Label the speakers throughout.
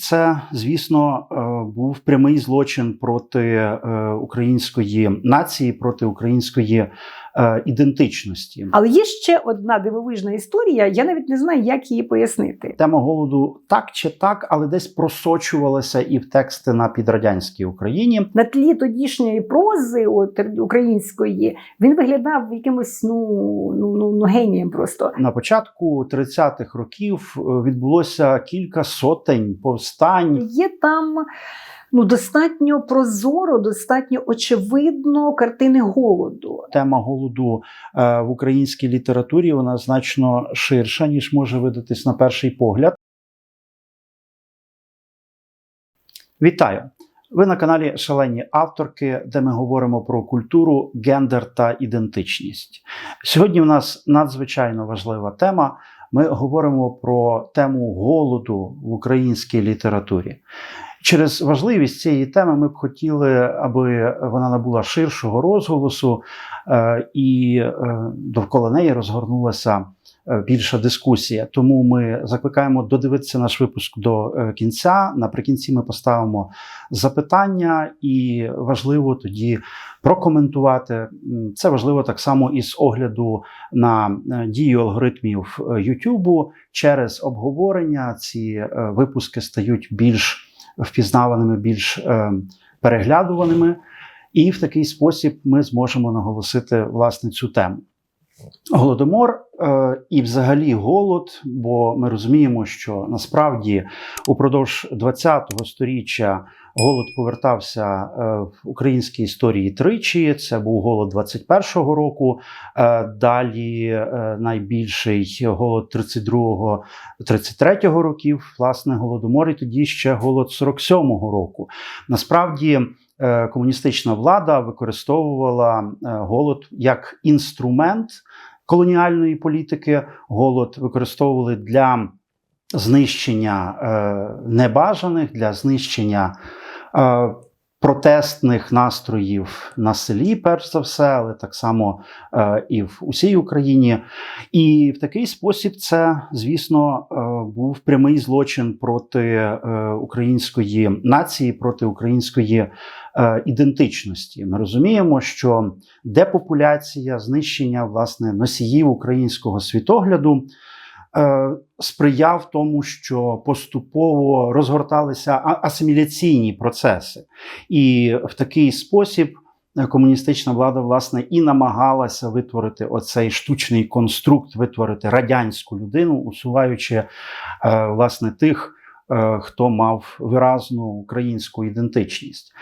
Speaker 1: це, звісно, е, був прямий злочин проти е, української нації, проти української е, ідентичності.
Speaker 2: Але є ще одна дивовижна історія. Я навіть не знаю, як її пояснити.
Speaker 1: Тема голоду так чи так, але десь просочувалася і в тексти на підрадянській Україні.
Speaker 2: На тлі тодішньої прози от, української він виглядав якимось ну, ну, ну, ну генієм просто.
Speaker 1: На початку 30-х років е, відбулося кілька сотень повстань.
Speaker 2: Є там ну, достатньо прозоро, достатньо очевидно картини голоду.
Speaker 1: Тема голоду е, в українській літературі вона значно ширша, ніж може видатись на перший погляд. Вітаю! Ви на каналі Шалені авторки, де ми говоримо про культуру, гендер та ідентичність. Сьогодні в нас надзвичайно важлива тема. Ми говоримо про тему голоду в українській літературі. Через важливість цієї теми ми б хотіли, аби вона набула ширшого розголосу, е, і е, довкола неї розгорнулася е, більша дискусія. Тому ми закликаємо додивитися наш випуск до кінця. Наприкінці ми поставимо запитання, і важливо тоді прокоментувати. Це важливо так само із огляду на дію алгоритмів YouTube. Через обговорення ці випуски стають більш впізнаваними, більш е, переглядуваними, і в такий спосіб ми зможемо наголосити власне цю тему. Голодомор е, і взагалі голод, бо ми розуміємо, що насправді упродовж ХХ століття голод повертався е, в українській історії тричі. Це був голод 21-го року, е, далі найбільший голод 32-33 років, власне, голодомор, і тоді ще голод 47-го року. Насправді. Комуністична влада використовувала голод як інструмент колоніальної політики. Голод використовували для знищення е, небажаних, для знищення е, протестних настроїв на селі, перш за все, але так само е, і в усій Україні. І в такий спосіб це, звісно, е, був прямий злочин проти е, української нації, проти української ідентичності. Ми розуміємо, що депопуляція, знищення власне носіїв українського світогляду. Е, Сприяв тому, що поступово розгорталися асиміляційні процеси, і в такий спосіб е, комуністична влада власне і намагалася витворити оцей штучний конструкт, витворити радянську людину, усуваючи е, власне тих, хто мав виразну українську ідентичність.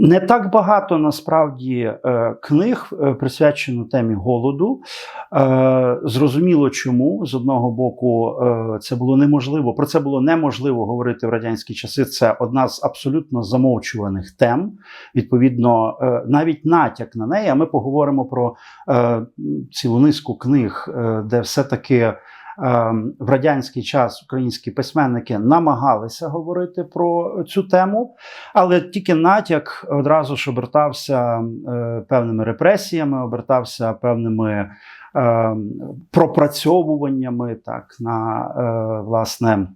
Speaker 1: Не так багато насправді е, книг е, присвячено темі голоду. Е, Зрозуміло, чому з одного боку це було неможливо. Про це було неможливо говорити в радянські часи. Це одна з абсолютно замовчуваних тем. Відповідно, навіть натяк на неї. А ми поговоримо про цілу низку книг, де все-таки. е, В радянський час українські письменники намагалися говорити про цю тему, але тільки натяк одразу ж обертався е, певними репресіями, обертався певними е, пропрацьовуваннями так, на е, власне.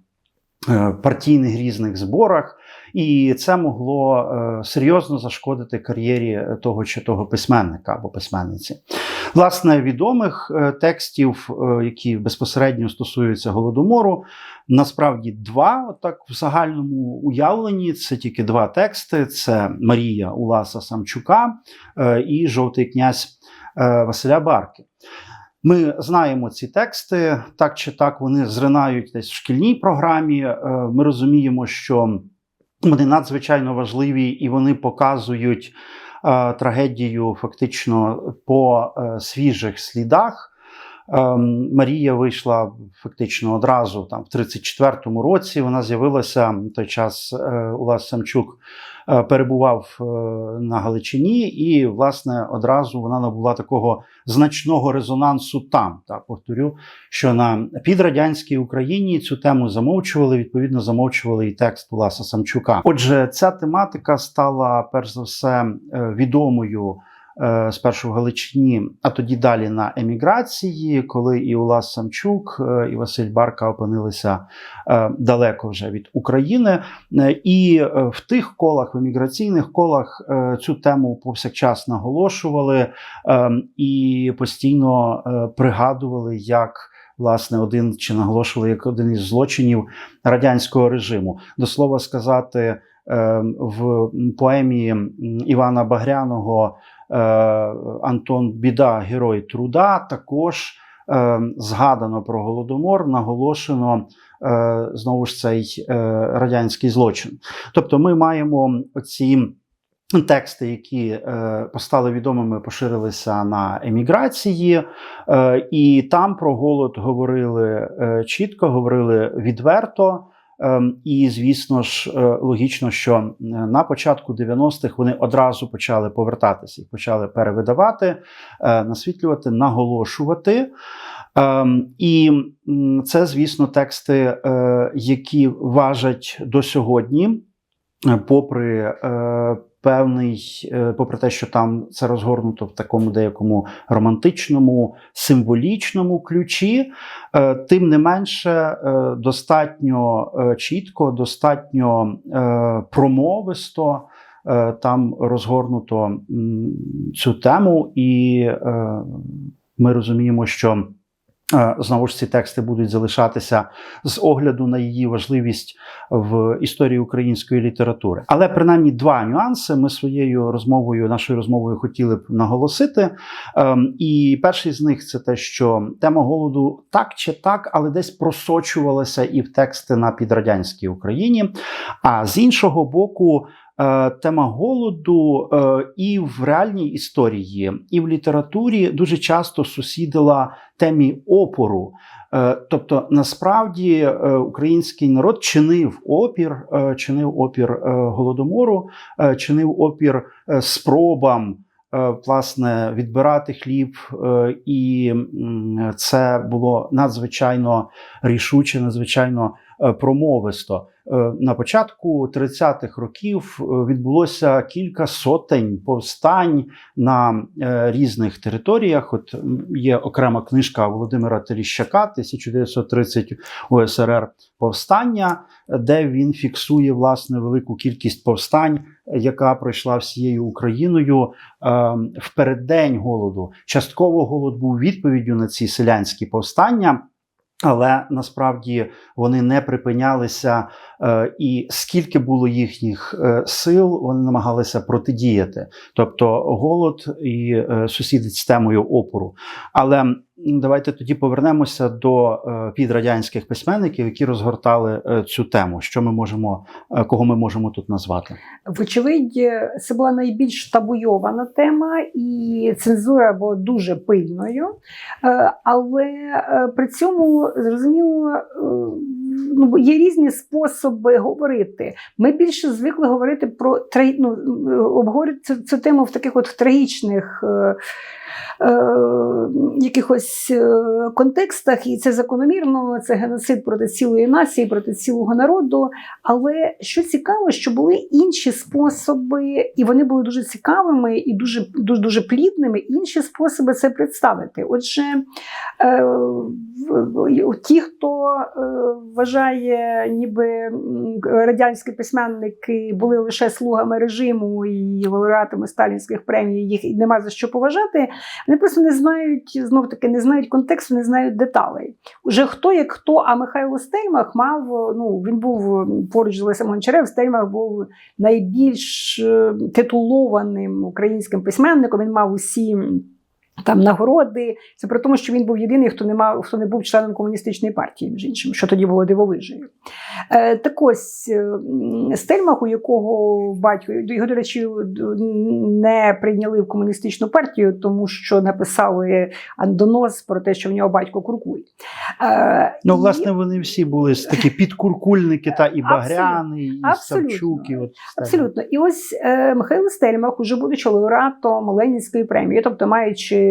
Speaker 1: е, Партійних різних зборах, і це могло серйозно зашкодити кар'єрі того чи того письменника або письменниці. Власне, відомих е, текстів, е, які безпосередньо стосуються голодомору, насправді два, отак в загальному уявленні. Це тільки два тексти: це Марія Уласа Самчука е, і Жовтий князь Василя Барки. Ми знаємо ці тексти, так чи так вони зринають десь в шкільній програмі. Ми розуміємо, що вони надзвичайно важливі і вони показують трагедію фактично по е, свіжих слідах. Ем, Марія вийшла фактично одразу там в 34-му році. Вона з'явилася в той час. е, Улас Самчук е, перебував е, на Галичині, і власне одразу вона набула такого значного резонансу там. Так повторю, що на підрадянській Україні цю тему замовчували. Відповідно, замовчували і текст Власа Самчука. Отже, ця тематика стала перш за все е, відомою е, спершу в Галичині, а тоді далі на еміграції, коли і Улас Самчук, е, і Василь Барка опинилися е, далеко вже від України. Е, І е, в тих колах, в еміграційних колах, е, цю тему повсякчас наголошували е, і постійно е, пригадували, як власне один чи наголошували як один із злочинів радянського режиму. До слова сказати, е, в поемі Івана Багряного е, Антон Біда, Герой труда, також е, згадано про голодомор, наголошено е, знову ж цей е, радянський злочин. Тобто, ми маємо ці. Тексти, які е, постали відомими, поширилися на еміграції, е, і там про голод говорили е, чітко, говорили відверто. Е, і, звісно ж, е, логічно, що е, на початку 90-х вони одразу почали повертатися, і почали перевидавати, е, насвітлювати, наголошувати. Е, і це, звісно, тексти, які важать до сьогодні, попри певний, е, попри те, що там це розгорнуто в такому деякому романтичному, символічному ключі, е, тим не менше е, достатньо чітко, достатньо промовисто. Там розгорнуто цю тему, і ми розуміємо, що знову ж ці тексти будуть залишатися з огляду на її важливість в історії української літератури. Але принаймні два нюанси ми своєю розмовою, нашою розмовою хотіли б наголосити. Ем, І перший з них це те, що тема голоду так чи так, але десь просочувалася і в тексти на підрадянській Україні. А з іншого боку, е, тема голоду е, і в реальній історії, і в літературі дуже часто сусідила темі опору. Е, Тобто, насправді е, український народ чинив опір, е, чинив опір е, голодомору, е, чинив опір е, спробам. е, Власне, відбирати хліб, е, і це було надзвичайно рішуче, надзвичайно е, промовисто. Е, На початку 30-х років е, відбулося кілька сотень повстань на е, різних територіях. От є окрема книжка Володимира Теріщака 1930 УСРР повстання, де він фіксує власне велику кількість повстань, яка пройшла всією Україною е, в переддень голоду. Частково голод був відповіддю на ці селянські повстання. Але насправді вони не припинялися, е, і скільки було їхніх е, сил, вони намагалися протидіяти. Тобто голод і сусіди сусідить з темою опору. Але давайте тоді повернемося до е, підрадянських письменників, які розгортали е, цю тему. Що ми можемо, е, кого ми можемо тут назвати?
Speaker 2: Вочевидь, це була найбільш табуйована тема, і цензура була дуже пильною. Е, Але е, при цьому зрозуміло, е, ну, є різні способи говорити. Ми більше звикли говорити про ну, е, обговорювати цю, цю тему в таких от трагічних. е, е, Якихось е, контекстах, і це закономірно, це геноцид проти цілої нації, проти цілого народу. Але що цікаво, що були інші способи, і вони були дуже цікавими і дуже дуже, дуже плідними. Інші способи це представити. Отже, е, ті, хто е, вважає, ніби радянські письменники були лише слугами режиму і лауреатами сталінських премій, їх нема за що поважати. Вони просто не знають знов таки, не знають контексту, не знають деталей. Уже хто як хто, а Михайло Стельмах мав, ну він був поруч з Лесем Гончарем, Стельмах був найбільш е, титулованим українським письменником. Він мав усі. Там нагороди, це при тому, що він був єдиний, хто не мав, хто не був членом комуністичної партії, між іншим, що тоді було дивовижею. Е, так ось е, Стельмах, у якого батько його, до речі, не прийняли в комуністичну партію, тому що написали андонос про те, що в нього батько куркуль. Е,
Speaker 1: Ну,
Speaker 2: і-
Speaker 1: власне, вони всі були такі підкуркульники, та і Багряний, і
Speaker 2: Абсолютно.
Speaker 1: Савчук, і от
Speaker 2: Абсолютно. І ось е, Михайло Стельмах, уже будучи лауреатом Ленінської премії, тобто маючи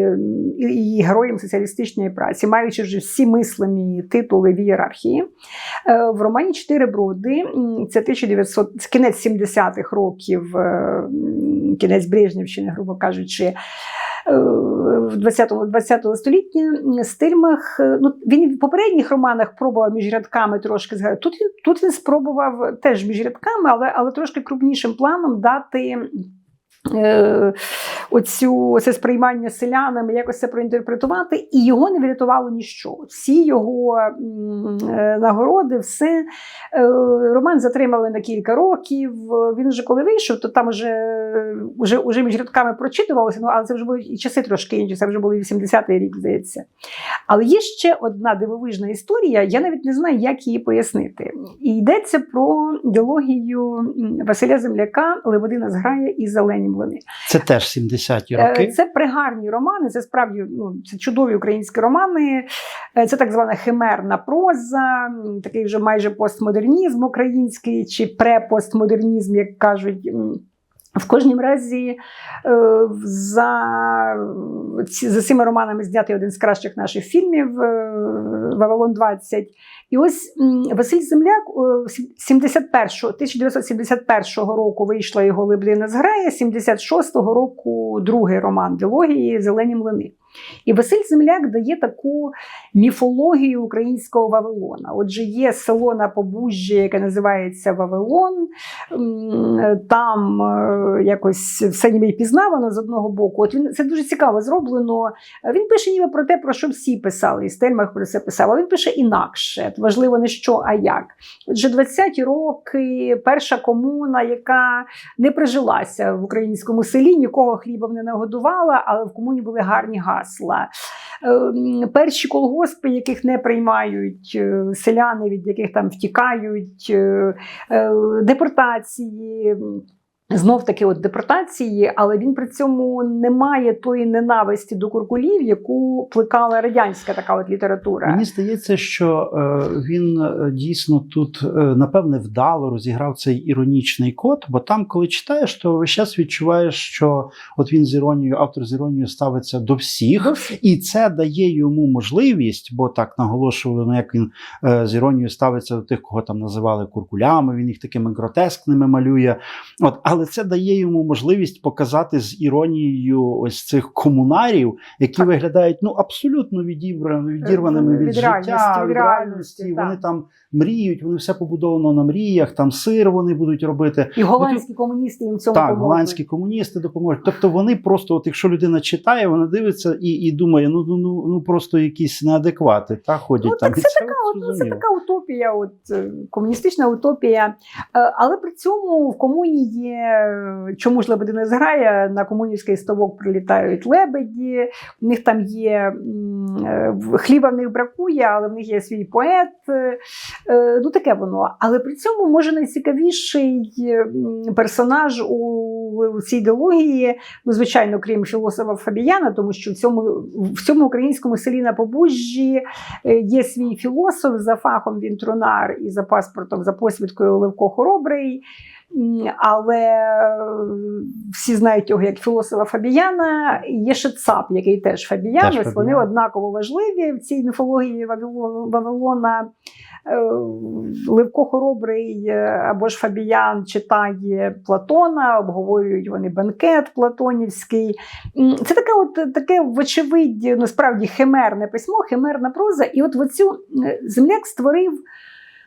Speaker 2: і, героєм соціалістичної праці, маючи вже всі мислимі титули в ієрархії, е, в романі Чотири броди це 1900, кінець 70-х років, е, кінець Брежнівщини, грубо кажучи. е, В 20 20 столітті стильмах, ну він в попередніх романах пробував між рядками трошки згадати. Тут, тут він спробував теж між рядками, але, але трошки крупнішим планом дати оцю, це сприймання селянами, якось це проінтерпретувати, і його не врятувало ніщо. Всі його е, нагороди, все. Е, Роман затримали на кілька років. Він вже коли вийшов, то там вже, вже, вже між рядками прочитувалося, ну, але це вже були і часи трошки інші, це вже були 80-й рік, здається. Але є ще одна дивовижна історія, я навіть не знаю, як її пояснити. І йдеться про діалогію м, Василя Земляка Лебедина зграє і зелені млини.
Speaker 1: Це теж 70-ті
Speaker 2: Е,
Speaker 1: роки.
Speaker 2: Це пригарні романи, це справді ну, це чудові українські романи. Е, Це так звана химерна проза, такий вже майже постмодернізм український чи препостмодернізм, як кажуть. В кожнім разі е, за, за цими романами знятий один з кращих наших фільмів Вавилон 20. І ось Василь Земляк е, 71, 1971 року вийшла його Леблина зграя, 76-го року другий роман дилогії Зелені млини. І Василь Земляк дає таку міфологію українського Вавилона. Отже, є село на Побужжі, яке називається Вавилон. Там е, якось все ніби й пізнавано з одного боку. От він це дуже цікаво зроблено. Він пише ніби про те, про що всі писали, і Стельмах про це писав. А він пише інакше. Важливо не що, а як. Отже, 20-ті роки, перша комуна, яка не прижилася в українському селі, нікого хлібом не нагодувала, але в комуні були гарні гасла. Ем, Перші колгоспи, яких не приймають е, селяни, від яких там втікають, е, е, депортації. Знов таки, от депортації, але він при цьому не має тої ненависті до куркулів, яку плекала радянська така от література.
Speaker 1: Мені здається, що е, він е, дійсно тут е, напевне вдало розіграв цей іронічний код, бо там, коли читаєш, то весь час відчуваєш, що от він з іронією, автор з іронією ставиться до всіх.
Speaker 2: До всіх.
Speaker 1: І це дає йому можливість, бо так наголошували, ну як він з іронією ставиться до тих, кого там називали куркулями, він їх такими гротескними малює. От, але це дає йому можливість показати з іронією ось цих комунарів, які
Speaker 2: Так.
Speaker 1: виглядають ну абсолютно відірваними від,
Speaker 2: Від
Speaker 1: життя,
Speaker 2: реальності, від
Speaker 1: реальності, Вони там мріють, вони все побудовано на мріях, там сир вони будуть робити.
Speaker 2: І голландські комуністи їм в цьому
Speaker 1: Так,
Speaker 2: допомогли.
Speaker 1: голландські комуністи допоможуть. Тобто вони просто, от якщо людина читає, вона дивиться і, і думає, ну, ну, ну, ну просто якісь неадеквати, та ходять
Speaker 2: Ну,
Speaker 1: там.
Speaker 2: так це
Speaker 1: це
Speaker 2: така,
Speaker 1: от
Speaker 2: ну, це така утопія, от е, комуністична утопія. Е, Але при цьому в комуні є чому ж лебедина зграє, на комунівський ставок прилітають лебеді, у них там є е, в- хліба в них бракує, але в них є свій поет. Е, Ну таке воно. Але при цьому може найцікавіший персонаж у, цій ідеології, ну звичайно, крім філософа Фабіяна, тому що в цьому в цьому українському селі на Побужжі Е, Є свій філософ за фахом він трунар і за паспортом, за посвідкою Левко Хоробрий. Але е, всі знають його як філософа Фабіяна. Є ще ЦАП, який теж Фабіян.
Speaker 1: Теж
Speaker 2: Ось Вони однаково важливі в цій міфології Вавило- Вавилона. Е, Левко Хоробрий е, або ж Фабіян читає Платона, обговорюють вони бенкет Платонівський. Це таке, от таке, вочевидь, насправді химерне письмо, химерна проза. І от оцю е, земляк створив.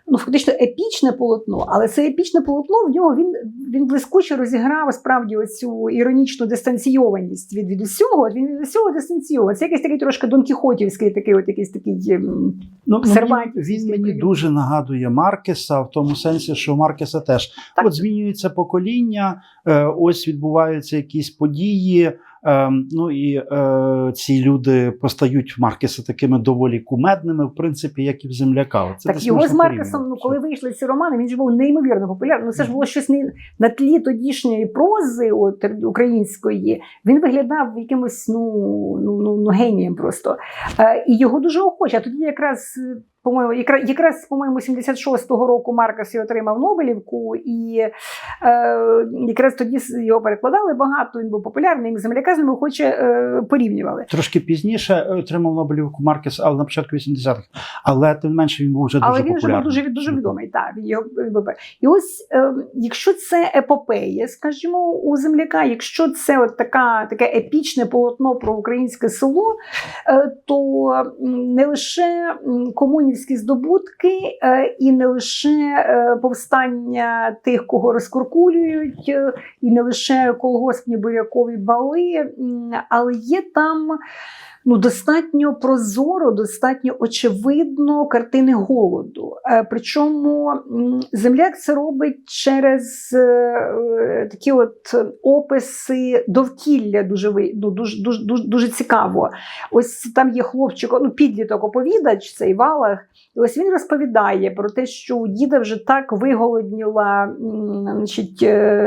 Speaker 2: Ну, фактично епічне полотно, але це епічне полотно в нього він, він блискуче розіграв справді оцю іронічну дистанційованість від, від усього. Він від усього дистанційований. Це якийсь такий трошки Дон Кіхотівський, такий, от якийсь такий. ем,
Speaker 1: Ну, мені, він мені
Speaker 2: прийом.
Speaker 1: дуже нагадує Маркеса, в тому сенсі, що Маркеса теж
Speaker 2: Так.
Speaker 1: от змінюється покоління, е, ось відбуваються якісь події. Е, ну і е, ці люди постають Маркеса такими доволі кумедними, в принципі, як і в земляка. Це
Speaker 2: так його з Маркесом, ну коли вийшли ці романи, він ж був неймовірно популярний. Ну це ж було щось не на тлі тодішньої прози от, української. Він виглядав якимось ну, ну, ну, ну генієм просто. Е, і його дуже охоче. А тоді якраз. Е, По-моєму, якраз, по-моєму, 76-го року Маркес і отримав Нобелівку, і Е, якраз тоді його перекладали багато, він був популярний, земляка з ним охоче е, порівнювали.
Speaker 1: Трошки пізніше отримав Нобелівку Маркес, але на початку 80-х. Але тим не менше він був вже
Speaker 2: Але
Speaker 1: дуже
Speaker 2: він вже був дуже, дуже відомий. Так, він його. І ось, е, якщо це епопея, скажімо, у земляка, якщо це от така, таке епічне полотно про українське село, е, то не лише м, комунівські здобутки, е, і не лише е, повстання тих, кого розкуркулюють, е, і не лише колгоспні бурякові бали, але є там ну, достатньо прозоро, достатньо очевидно картини голоду. Е, Причому земляк це робить через е, е, такі от описи довкілля дуже, ну, дуже, дуже, дуже, дуже цікаво. Ось там є хлопчик, ну, підліток оповідач, цей Валах. І ось він розповідає про те, що у діда вже так виголодніла, значить,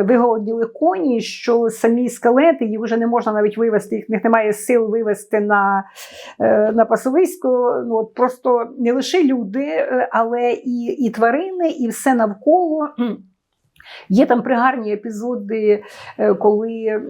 Speaker 2: виголодніли коні, що самі скелети їх вже не можна навіть вивезти, їх немає сил вивезти на, е, на Пасовиську. Ну, от просто не лише люди, е, але і, і тварини, і все навколо. Є там пригарні епізоди, е, коли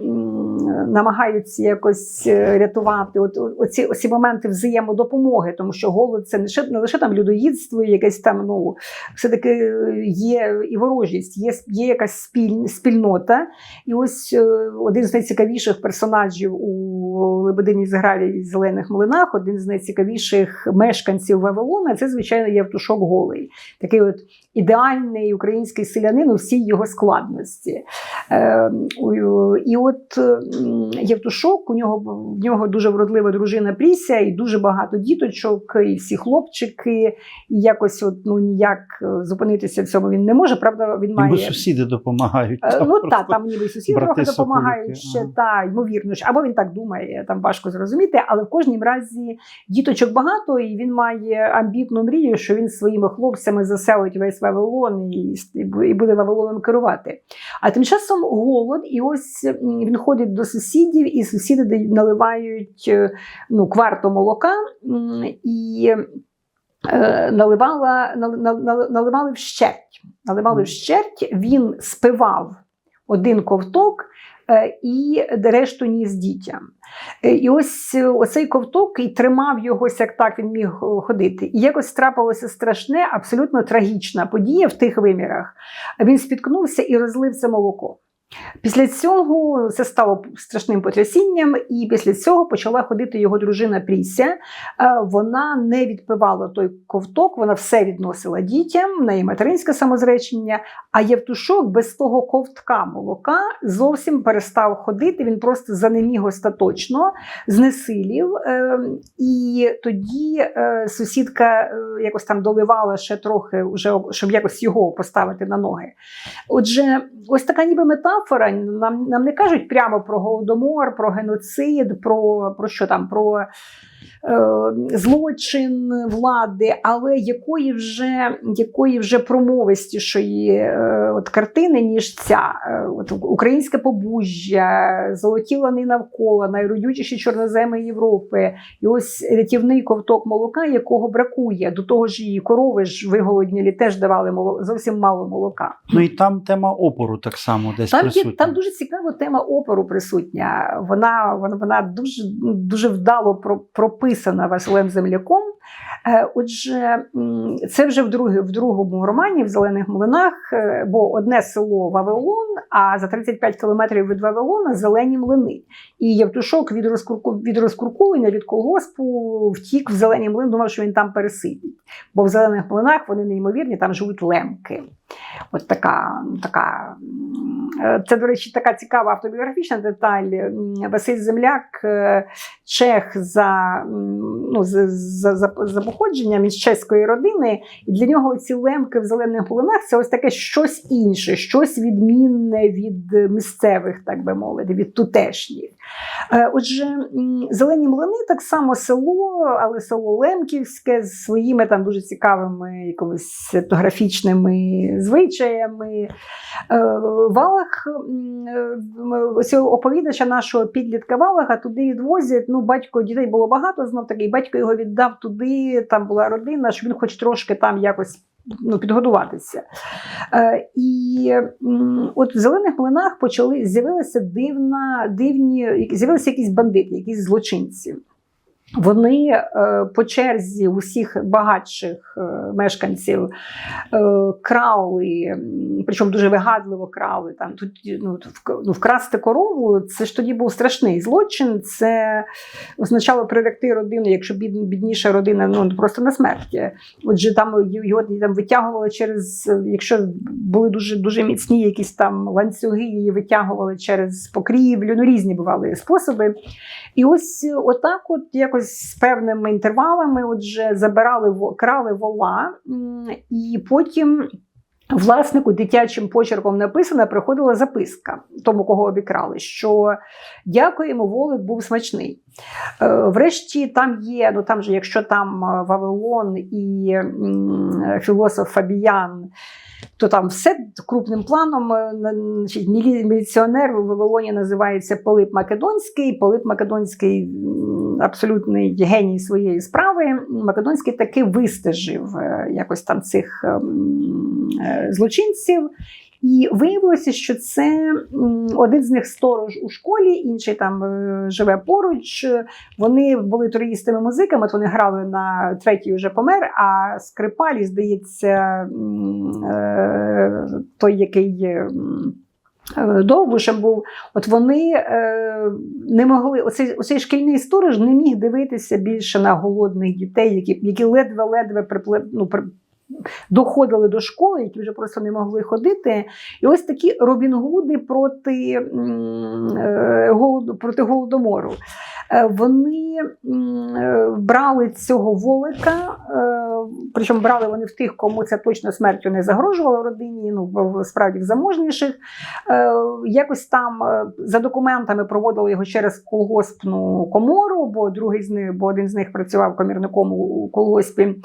Speaker 2: намагаються якось е, рятувати от, оці, оці моменти взаємодопомоги, тому що голод це не лише, не лише там людоїдство, якесь там, ну, все-таки є і ворожість, є, є якась спіль, спільнота. І ось е, один з найцікавіших персонажів у Лебедині згралі і зелених млинах, один з найцікавіших мешканців Вавилона, це, звичайно, Євтушок Голий. Такий от ідеальний український селянин у всій його складності. Е, і от Євтушок, у нього, в нього дуже вродлива дружина Пріся, і дуже багато діточок, і всі хлопчики, і якось от, ну, ніяк е, зупинитися в цьому він не може. Правда, він має.
Speaker 1: Йому сусіди допомагають.
Speaker 2: Е, Ну так, там ніби сусіди трохи допомагають ще,
Speaker 1: ага.
Speaker 2: та ймовірно або він так думає, там важко зрозуміти, але в кожній разі діточок багато, і він має амбітну мрію, що він своїми хлопцями заселить весь Вавилон і, і бу- і буде керувати. А тим часом голод, і ось він ходить до сусідів, і сусіди наливають е, ну, кварту молока і. е, Наливала, нали- нали- наливали вщерть. Наливали вщерть, він спивав один ковток і решту ніс дітям. Е, І ось е, оцей ковток і тримав його, як так він міг е, ходити. І якось трапилося страшне, абсолютно трагічна подія в тих вимірах. Він спіткнувся і розлився молоко. Після цього це стало страшним потрясінням, і після цього почала ходити його дружина Пріся. Е, Вона не відпивала той ковток, вона все відносила дітям, в неї материнське самозречення. А Євтушок без того ковтка молока зовсім перестав ходити. Він просто занеміг остаточно, знесилів. Е, І тоді е, сусідка якось там доливала ще трохи, щоб якось його поставити на ноги. Отже, ось така ніби метафора. Нам, нам не кажуть прямо про голодомор, про геноцид, про, про що там, про злочин влади, але якої вже, якої вже промовистішої е, от картини, ніж ця. Е, от українське побужжя, золоті лани навколо, найродючіші чорноземи Європи. І ось рятівний ковток молока, якого бракує. До того ж, і корови ж виголоднілі теж давали моло, зовсім мало молока.
Speaker 1: Ну і там тема опору так само десь
Speaker 2: Там, є, там дуже цікава тема опору присутня. Вона, вона, вона дуже, дуже вдало про- прописана Василем Земляком. Е, Отже, це вже в, друге, в другому романі в Зелених млинах, е, бо одне село Вавилон, а за 35 кілометрів від Вавилона зелені млини. І Євтушок від, розкурку, від розкуркулення, від колгоспу втік в зелені млин, думав, що він там пересидить. Бо в зелених млинах вони неймовірні, там живуть лемки. От така, така це, до речі, така цікава автобіографічна деталь. Василь Земляк, е, чех за, ну, за, за, за, походженням із чеської родини, і для нього ці лемки в зелених полинах це ось таке щось інше, щось відмінне від місцевих, так би мовити, від тутешніх. Е, Отже, зелені млини так само село, але село Лемківське з своїми там дуже цікавими якимись етнографічними звичаями. Е, Валах, е, оповідача нашого підлітка Валаха туди відвозять. Ну, батько дітей було багато знов таки, батько його віддав туди, там була родина, щоб він хоч трошки там якось ну, підгодуватися. Е, і от в зелених млинах почали з'явилися дивна, дивні, з'явилися якісь бандити, якісь злочинці. Вони е, по черзі усіх багатших е, мешканців е, крали, причому дуже вигадливо крали. Там тут ну, ну, вкрасти корову. Це ж тоді був страшний злочин. Це означало приректи родину, якщо бід, бідніша родина, ну просто на смерть. Отже, там його там витягували через, якщо були дуже дуже міцні якісь там ланцюги, її витягували через покрівлю. Ну різні бували способи. І ось отак, от якось з певними інтервалами, отже, забирали крали вола, і потім. Власнику дитячим почерком написана, приходила записка тому, кого обікрали, що дякуємо, волик був смачний. Е, Врешті там є, ну там же, якщо там е, Вавилон і філософ Фабіян, то там все крупним планом. е, Міліціонер у Вавилоні називається Пилип Македонський. Пилип Македонський абсолютний геній своєї справи. Македонський таки вистежив е, якось там цих ем, е, злочинців. І виявилося, що це один з них сторож у школі, інший там е, живе поруч. Вони були троїстими музиками, от вони грали на третій вже помер, а скрипалі, здається, той, який. Е, Довбушем був, от вони е, не могли, оцей, оцей шкільний сторож не міг дивитися більше на голодних дітей, які, які ледве-ледве припле, ну, при, доходили до школи, які вже просто не могли ходити. І ось такі Робінгуди проти, е, голоду, проти голодомору. Е, Вони е, брали цього волика, е, причому брали вони в тих, кому це точно смертю не загрожувало родині, ну справді в заможніших. Якось там за документами проводили його через колгоспну комору, бо другий з них, бо один з них працював комірником у колгоспі.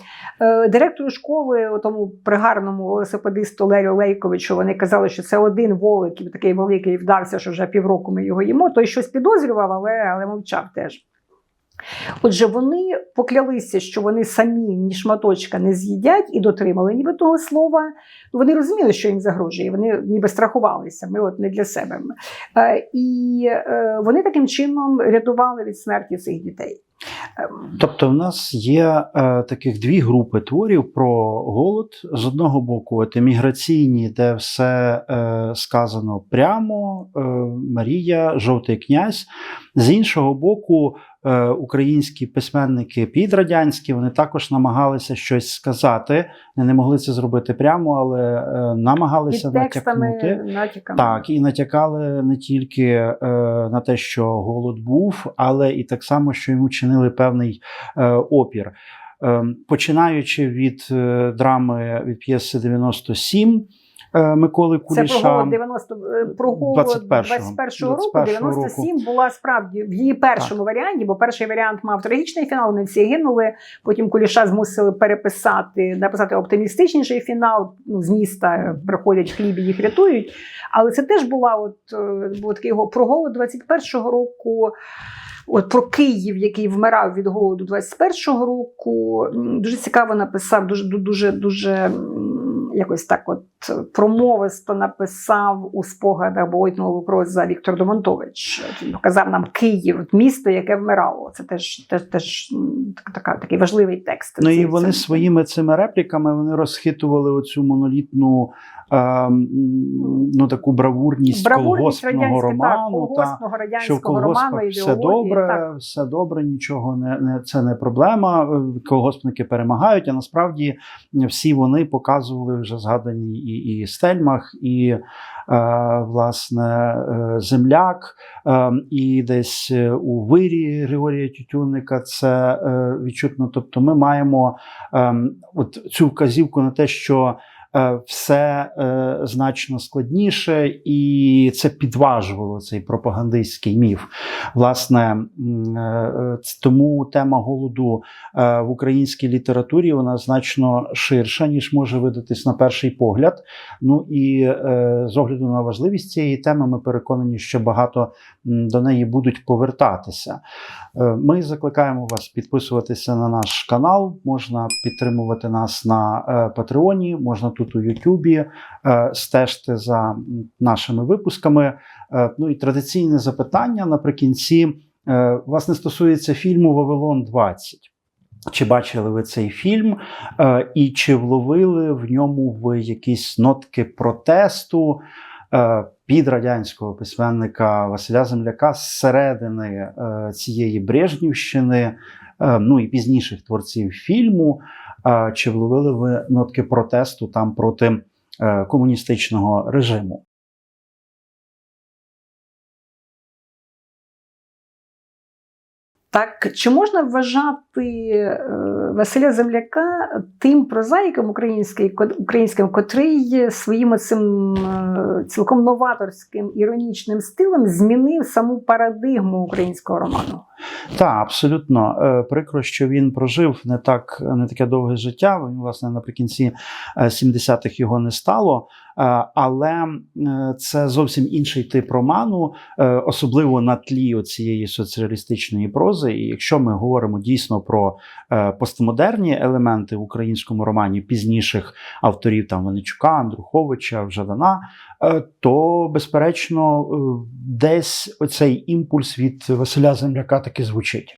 Speaker 2: Директору школи, тому пригарному велосипедисту Лерію Лейковичу, вони казали, що це один волик, такий великий вдався, що вже півроку ми його їмо. Той щось підозрював, але, але мовчав теж. Отже, вони поклялися, що вони самі ні шматочка не з'їдять і дотримали ніби того слова. Вони розуміли, що їм загрожує, вони ніби страхувалися. Ми от не для себе. Е, І е, вони таким чином рятували від смерті цих дітей. Ем,
Speaker 1: Тобто, в нас є е, таких дві групи творів про голод. З одного боку, от еміграційні, де все е, сказано прямо, е, Марія, Жовтий князь. З іншого боку, українські письменники підрадянські вони також намагалися щось сказати. Вони не могли це зробити прямо, але е, намагалися
Speaker 2: Під
Speaker 1: натякнути.
Speaker 2: натяками.
Speaker 1: Так, і натякали не тільки е, на те, що голод був, але і так само, що йому чинили певний е, опір. Е, починаючи від е, драми від п'єси 97 е, Миколи
Speaker 2: Це про
Speaker 1: Куліша.
Speaker 2: голод 90, е, про голод
Speaker 1: 21-го.
Speaker 2: 21 року,
Speaker 1: 21-го
Speaker 2: 97 була справді в її першому варіанті, бо перший варіант мав трагічний фінал, вони всі гинули. Потім Куліша змусили переписати, написати оптимістичніший фінал. Ну, з міста приходять хліб і їх рятують. Але це теж була от е, був такий го- про голод 21-го року. От про Київ, який вмирав від голоду 21-го року, дуже цікаво написав, дуже дуже дуже якось так, от промовисто написав у спогадах Бойтного проза Віктор Домонтович. Він показав нам Київ, місто, яке вмирало. Це теж теж, теж така, такий важливий текст.
Speaker 1: Ну і вони своїми цими репліками вони розхитували оцю монолітну ну таку бравурність
Speaker 2: Бравурність
Speaker 1: колгоспного
Speaker 2: так,
Speaker 1: роману. та,
Speaker 2: колгоспного
Speaker 1: що в колгоспах
Speaker 2: роману
Speaker 1: все добре,
Speaker 2: так.
Speaker 1: все добре, нічого не, не це не проблема. Колгоспники перемагають. А насправді всі вони показували вже згадані і, і Стельмах, і е, власне е, земляк, е, і десь е, у вирі Григорія Тютюнника це е, відчутно. Тобто, ми маємо е, от цю вказівку на те, що. Е, все е, значно складніше, і це підважувало цей пропагандистський міф. Власне, е, тому тема голоду в українській літературі вона значно ширша, ніж може видатись на перший погляд. Ну і з огляду на важливість цієї теми, ми переконані, що багато до неї будуть повертатися. Ми закликаємо вас підписуватися на наш канал. Можна підтримувати нас на Патреоні, можна тут у Ютубі е, стежте за нашими випусками. Е, Ну і традиційне запитання наприкінці е, власне стосується фільму Вавилон 20. Чи бачили ви цей фільм, і чи вловили в ньому ви якісь нотки протесту під радянського письменника Василя Земляка зсередини е, цієї Брежнівщини, ну і пізніших творців фільму? Чи вловили ви нотки протесту там проти е, комуністичного режиму?
Speaker 2: Так, чи можна вважати е, Василя Земляка тим прозаїком українським, котрий своїм цим цілком новаторським іронічним стилем змінив саму парадигму українського роману?
Speaker 1: Так, абсолютно Е, прикро, що він прожив не так не таке довге життя. Він, власне, наприкінці е, 70-х його не стало. Е, Але е, це зовсім інший тип роману, е, особливо на тлі цієї соціалістичної прози. І якщо ми говоримо дійсно про постмодерні елементи в українському романі пізніших авторів там Венечука, Андруховича, Жадана, е, то безперечно десь оцей імпульс від Василя Земляка таки звучить.